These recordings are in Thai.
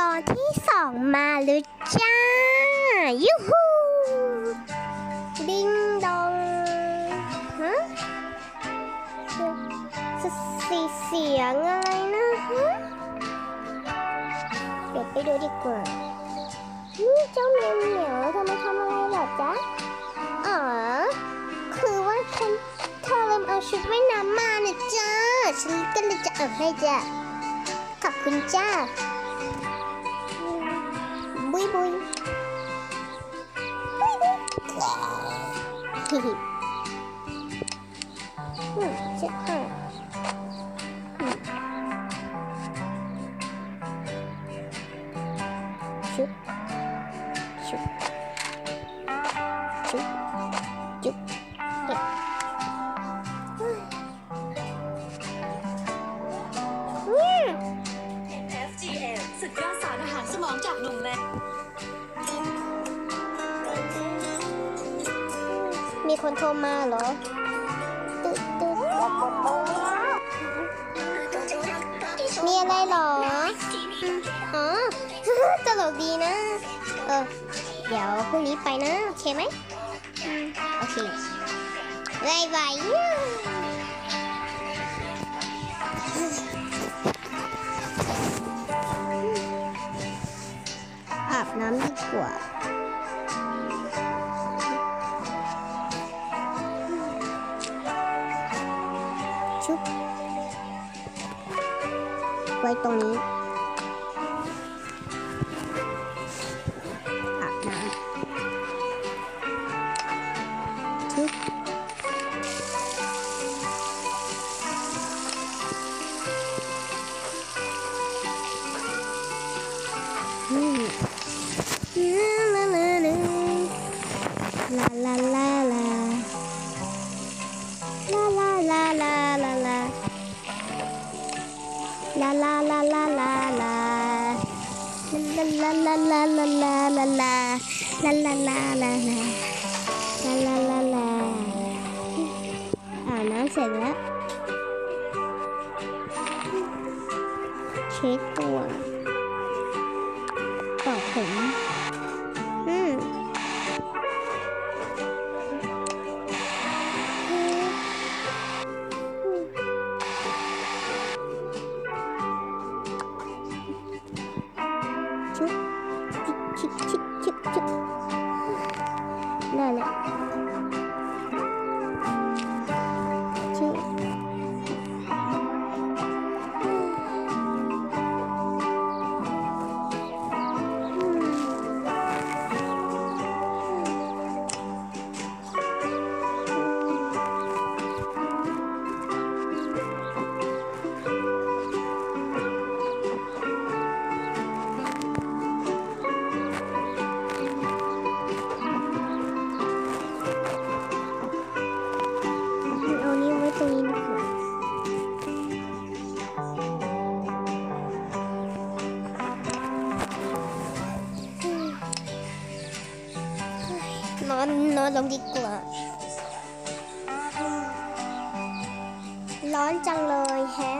ตอนที่สองมาแล้วจ้า ยูฮูดิงดองฮะสีสเสียงอะไรนะฮะเดี๋ยวไปดูดีกว่านี่เจ้าเมียวเหมียวเธอมาทำอะไรหรอจ๊ะอ๋อ คือว่าฉันเธอลืมเอาชุดว่ายน้ำมานะจ้าฉันก็เลยจะเอาให้จ้ะขอบคุณจ้า ชุบชุบชุบจุบเก็บอืม FGM สุดยอดสารอาหารสมองจากหนุ่มแมนมีคนโทรมาเหรอ ตลกดีนะ เออ เดี๋ยวพรุ่งนี้ไปนะ โอเคไหมอืมโอเคบายบายอาบน้ำดีกว่าชุบไว้ตรงนี้ ร็จแล้ว เช็ดตัวต่อผมอืมชุบชิบชิบชิบชิบนั่นแหละ นอนนอนลงดีกว่า ร้อนจังเลยแฮะ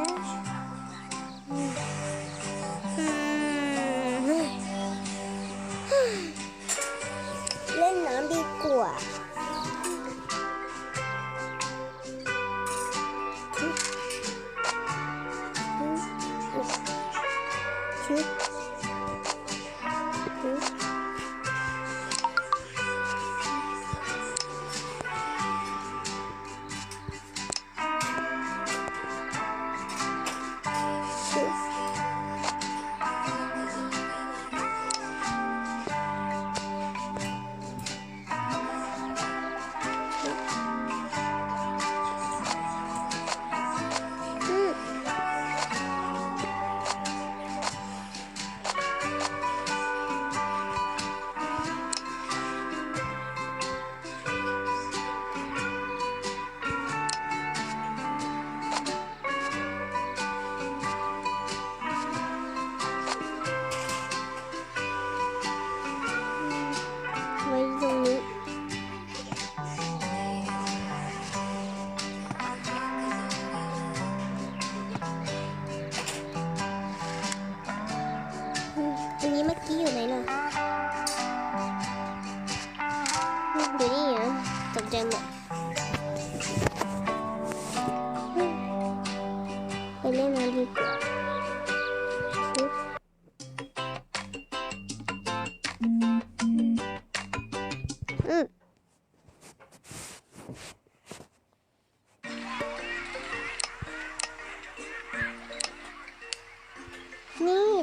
นี่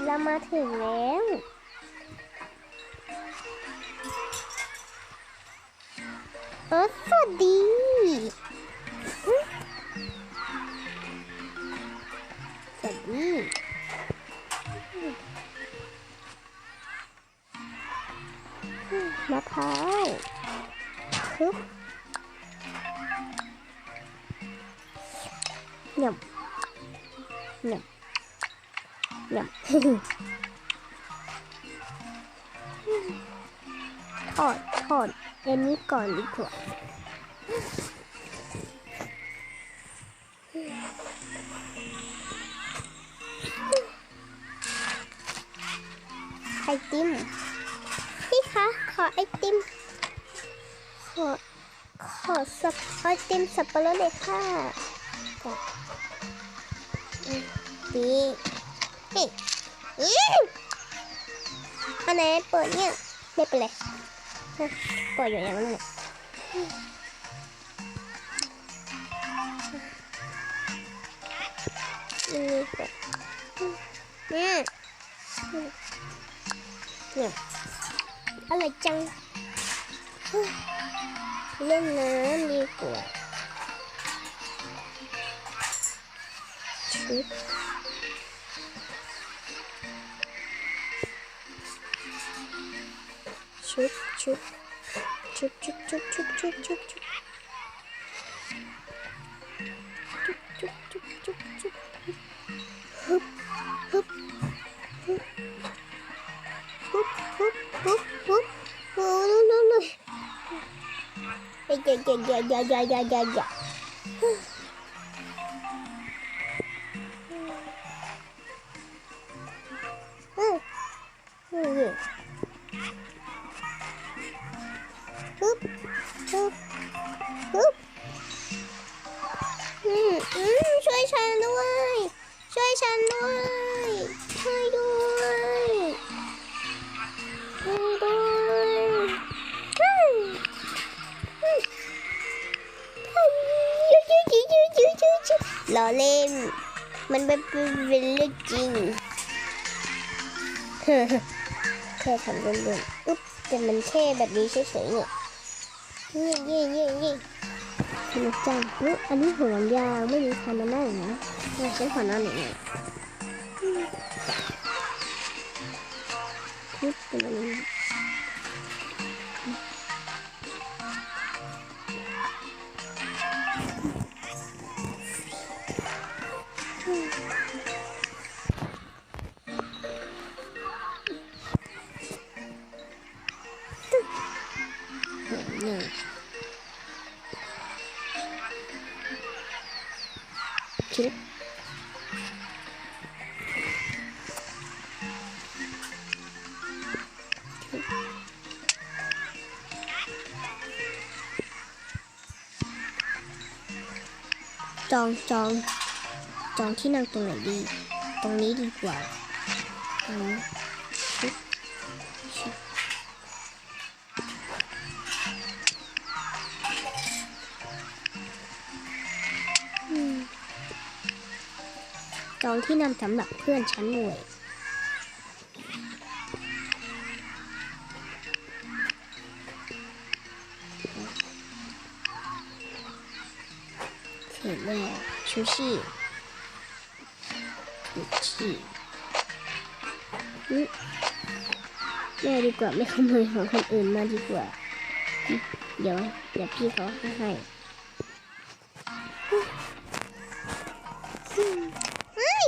เรามาถึงแล้ว เออสวัสดี ถอดถอดอันนี้ก่อนดีกว่าไอติมพี่คะขอไอติม ขอ ขอสับไอติมสับปะรดเลยค่ะดีเฮ้ อืมอันไหนเปิดเนี่ยไม่เป็นไรเปิดอยู่อย่างนั้นแหละอืมนี่เปิดอืมอืมเนี่ยอะไรจัง เล่นน้ำดีกว่าชุด Çık çık. Çık çık çık çık çık çık çık. Çık çık çık çık çık. Hıp hıp. Hıp hıp hıp hıp hıp. Gel gel gel gel gel gel gel gel. ล้อเล่น มันเป็นเป็นเรื่องจริงแค่ทำเล่นๆอุ๊บแต่มันแค่แบบนี้เฉยๆเนี่ยเย่เย่เย่เย่สนุกจังเฮ้ยอันนี้ห่วยาวไม่มีใครมานั่งนะเราใช้ขอนั่งหน่อยหน่อยอืมปึ๊บเป็นอันนี้ จองจองจองที่นั่งตรงไหนดี ตรงนี้ดีกว่าตรงนี้จองที่นำสำหรับเพื่อนชั้นหน่วย ชูชีชูชีอืมไม่เอาดีกว่าไม่ขโมยของคนอื่นมาดีกว่าอืมเดี๋ยวเดี๋ยวพี่เขาให้เฮ้ย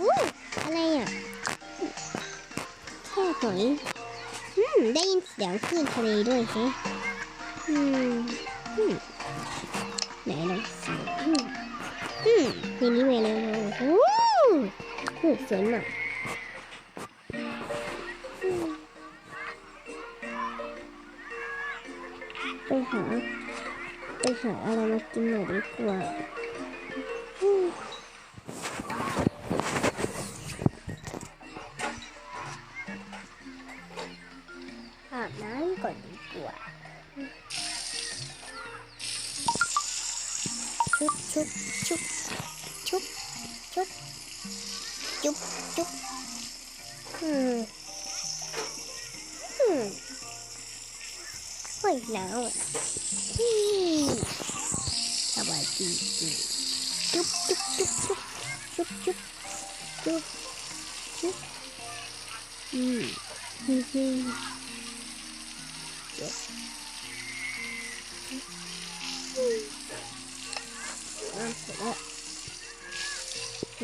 อู้อะไรอะแค่หอยอืมได้ยินเสียงคลื่นทะเลด้วยแฮะอืมอืม ไหนลองส่อืมอืมนี่นี่เวเลยโอ้โหสวยมากไปหาไปหาอะไรมากินหน่อยดีกว่าอาบน้ำก่อนดีกว่า chúc chúc chúc chúc chúc chúc. Hmm. Hmm. Ôi, nào. Hmm Các bạn chị chị Chúc chúc chúc chúc Chúc chúc Chúc Chúc. Hmm. Hi hi Chúc. Chúc なんです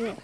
よ？